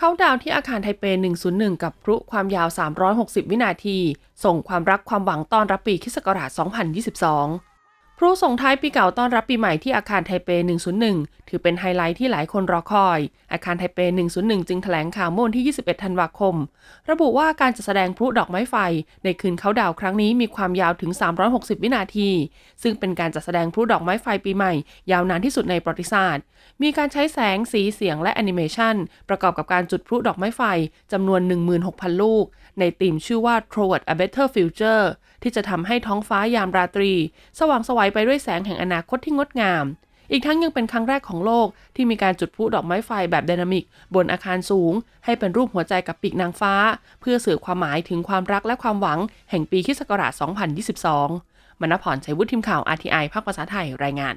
เขาดาวที่อาคารไทเป 101 กับพลุความยาว 360 วินาที ส่งความรักความหวังต้อนรับปีคริสต์ศักราช2022 พลุส่งท้ายปีเก่าต้อนรับปีใหม่ที่อาคารไทเป 101 ถือเป็นไฮไลท์ที่หลายคนรอคอย อาคารไทเป 101 จึงแถลงข่าวเมื่อวันที่ 21 ธันวาคม ระบุว่าการจัดแสดงพลุดอกไม้ไฟ ในคืนเขาดาวน์ครั้งนี้มีความยาวถึง 360 วินาที ซึ่งเป็นการจัดแสดงพลุดอกไม้ไฟปีใหม่ ยาวนานที่สุดในประวัติศาสตร์ มีการใช้แสงสีเสียงและแอนิเมชันประกอบกับการจุดพลุดอกไม้ไฟจำนวน 16,000 ลูก ในธีมชื่อว่า Toward a Better Future ที่จะทำให้ท้องฟ้ายามราตรี สว่างสวัยไปด้วยแสงแห่งอนาคตที่งดงาม อีกทั้งยังเป็นครั้งแรกของโลกที่มีการจุดพลุดอกไม้ไฟแบบไดนามิก บนอาคารสูง ให้เป็นรูปหัวใจกับปีกนางฟ้า เพื่อสื่อความหมายถึงความรักและความหวัง แห่งปีคิสต์ศักราช 2022มณพรชัยวุฒิทีมข่าว RTI ภาคภาษาไทยรายงาน